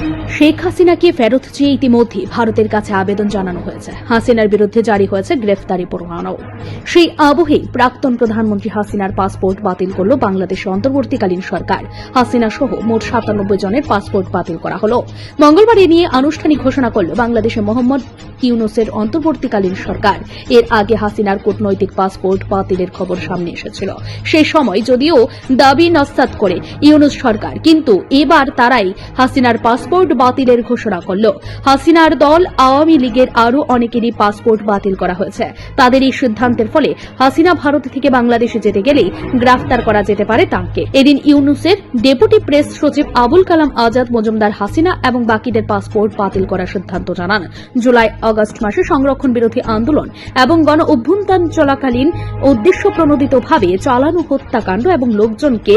you. Sheikh হাসিনাকে ফেরত চেয়ে ইতিমধ্যে ভারতের কাছে আবেদন জানানো হয়েছে। হাসিনার বিরুদ্ধে জারি হয়েছে গ্রেফতারি পরোয়ানাও সেই আবহেই প্রাক্তন প্রধানমন্ত্রী হাসিনার পাসপোর্ট বাতিল করল বাংলাদেশের অন্তর্বর্তীকালীন সরকার। হাসিনা সহ মোট সাতানব্বই জনের পাসপোর্ট বাতিল করা হল। মঙ্গলবার এ নিয়ে আনুষ্ঠানিক ঘোষণা করল বাংলাদেশের মোহাম্মদ ইউনুসের অন্তর্বর্তীকালীন সরকার। এর আগে হাসিনার কূটনৈতিক পাসপোর্ট বাতিলের খবর সামনে এসেছিল। সেই সময় যদিও দাবি নস্তাত করে ইউনুস সরকার, কিন্তু এবার তারাই হাসিনার পাসপোর্ট বাতিলের ঘোষণা করল। হাসিনার দল আওয়ামী লীগের আরও অনেকেরই পাসপোর্ট বাতিল করা হয়েছে। তাদের এই সিদ্ধান্তের ফলে হাসিনা ভারত থেকে বাংলাদেশে যেতে গেলেই গ্রেফতার করা যেতে পারে তাঁকে। এদিন ইউনুসের ডেপুটি প্রেস সচিব আবুল কালাম আজাদ, মজুমদার হাসিনা এবং বাকিদের পাসপোর্ট বাতিল করার সিদ্ধান্ত জানান। জুলাই, আগস্ট মাসে সংরক্ষণ বিরোধী আন্দোলন এবং গণ অভ্যুত্থান চলাকালীন উদ্দেশ্য প্রণোদিতভাবে চালানো হত্যাকাণ্ড এবং লোকজনকে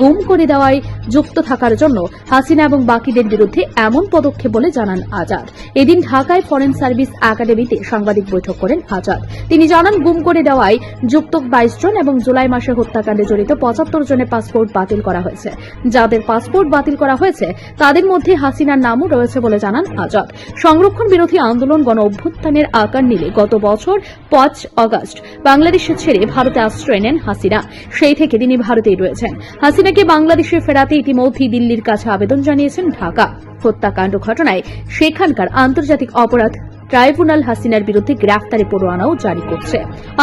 গুম করে দেওয়ায় যুক্ত থাকার জন্য হাসিনা এবং বাকিদের বিরুদ্ধে এমন পদক্ষেপ বলে জানান আজাদ। এদিন ঢাকায় ফরেন সার্ভিস একাডেমিতে সাংবাদিক বৈঠক করেন আজাদ। তিনি জানান, গুম করে দেওয়ায় যুক্ত বাইশ জন এবং জুলাই মাসে হত্যাকাণ্ডে জড়িত পঁচাত্তর জনের পাসপোর্ট বাতিল করা হয়েছে। যাদের পাসপোর্ট বাতিল করা হয়েছে, তাদের মধ্যে হাসিনার নামও রয়েছে বলে জানান আজাদ। সংরক্ষণ বিরোধী আন্দোলন গণ অভ্যুত্থানের আকার নিলে গত বছর পাঁচ আগস্ট বাংলাদেশে ছেড়ে ভারতে আশ্রয় নেন হাসিনা। সেই থেকে তিনি ভারতেই রয়েছেন। হাসিনাকে বাংলাদেশে ফেরাতে ইতিমধ্যেই দিল্লির কাছে আবেদন জানিয়েছেন ঢাকা। হত্যাকাণ্ড ঘটনায় সেখানকার আন্তর্জাতিক অপরাধ ট্রাইব্যুনাল হাসিনার বিরুদ্ধে গ্রেফতারি পরোয়ানাও জারি করছে।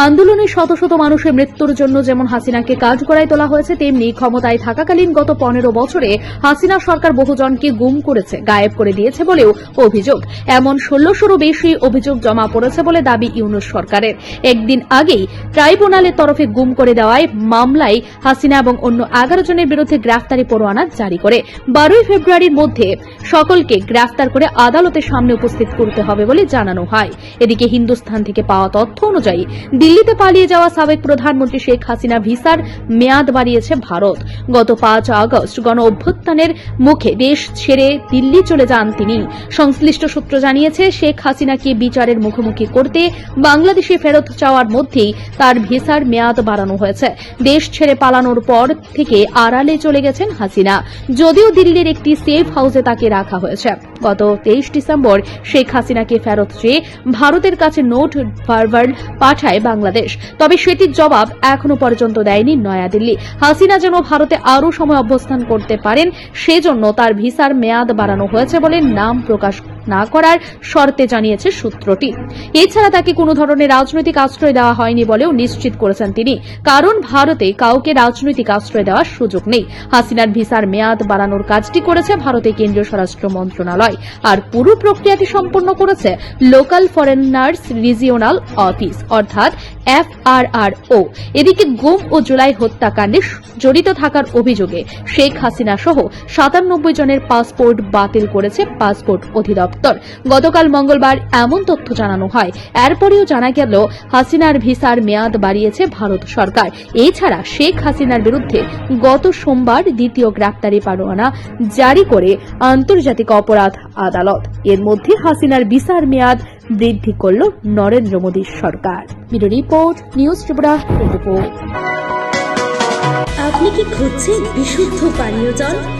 আন্দোলনে শত শত মানুষের মৃত্যুর জন্য যেমন হাসিনাকে কাঠগড়ায় তোলা হয়েছে, তেমনি ক্ষমতায় থাকাকালীন গত পনেরো বছরে হাসিনা সরকার বহুজনকে গুম করেছে, গায়েব করে দিয়েছে বলেও অভিযোগ। এমন ষোলোশোরও বেশি অভিযোগ জমা পড়েছে বলে দাবি ইউনুস সরকারের। একদিন আগেই ট্রাইব্যুনালের তরফে গুম করে দেওয়ায় মামলায় হাসিনা এবং অন্য এগারো জনের বিরুদ্ধে গ্রেফতারি পরোয়ানা জারি করে। বারোই ফেব্রুয়ারির মধ্যে সকলকে গ্রেফতার করে আদালতের সামনে উপস্থিত করতে হবে বলে জানানো হয়। এদিকে হিন্দুস্থান থেকে পাওয়া তথ্য অনুযায়ী দিল্লিতে পালিয়ে যাওয়া সাবেক প্রধানমন্ত্রী শেখ হাসিনা ভিসার মেয়াদ বাড়িয়েছে ভারত। গত পাঁচ আগস্ট গণ অভ্যুত্থানের মুখে দেশ ছেড়ে দিল্লি চলে যান তিনি। সংশ্লিষ্ট সূত্র জানিয়েছে, শেখ হাসিনাকে বিচারের মুখোমুখি করতে বাংলাদেশে ফেরত চাওয়ার মধ্যেই তার ভিসার মেয়াদ বাড়ানো হয়েছে। দেশ ছেড়ে পালানোর পর থেকে আড়ালে চলে গেছেন হাসিনা। যদিও দিল্লির একটি সেফ হাউসে তাকে রাখা হয়েছে। গত তেইশ ডিসেম্বর শেখ হাসিনাকে ফেরত চেয়ে ভারতের কাছে নোট ফরওয়ার্ড পাঠায় বাংলাদেশ। তবে সেটির জবাব এখনও পর্যন্ত দেয়নি নয়াদিল্লি। হাসিনা যেন ভারতে আরও সময় অবস্থান করতে পারেন, সেজন্য তার ভিসার মেয়াদ বাড়ানো হয়েছে বলে নাম প্রকাশ না করার শর্তে জানিয়েছে সূত্রটি। এছাড়া তাকে কোনো ধরনের রাজনৈতিক আশ্রয় দেওয়া হয়নি বলেও নিশ্চিত করেছেন তিনি। কারণ ভারতে কাউকে রাজনৈতিক আশ্রয় দেওয়ার সুযোগ নেই। হাসিনার ভিসার মেয়াদ বাড়ানোর কাজটি করেছে ভারতের কেন্দ্রীয় স্বরাষ্ট্র মন্ত্রণালয়। আর পুরো প্রক্রিয়াটি সম্পন্ন করেছে লোকাল ফরেনার্স রিজিওনাল অফিস, অর্থাৎ এফআরআরও। এদিকে গুম ও জুলাই হত্যাকাণ্ডে জড়িত থাকার অভিযোগে শেখ হাসিনা সহ সাতানব্বই জনের পাসপোর্ট বাতিল করেছে পাসপোর্ট অধিদপ্তর। গতকাল মঙ্গলবার এমন তথ্য জানানো হয়। এরপরেও জানা গেল, হাসিনার ভিসার মেয়াদ বাড়িয়েছে ভারত সরকার। এছাড়া শেখ হাসিনার বিরুদ্ধে গত সোমবার দ্বিতীয় গ্রেপ্তারি পরোয়ানা জারি করে আন্তর্জাতিক অপরাধ আদালত। এর মধ্যে হাসিনার ভিসার মেয়াদ বৃদ্ধি করল নরেন্দ্র মোদীর সরকার। রিপোর্ট, নিউজ আপনি কি খুঁজছেন বিশুদ্ধ পানীয় জল?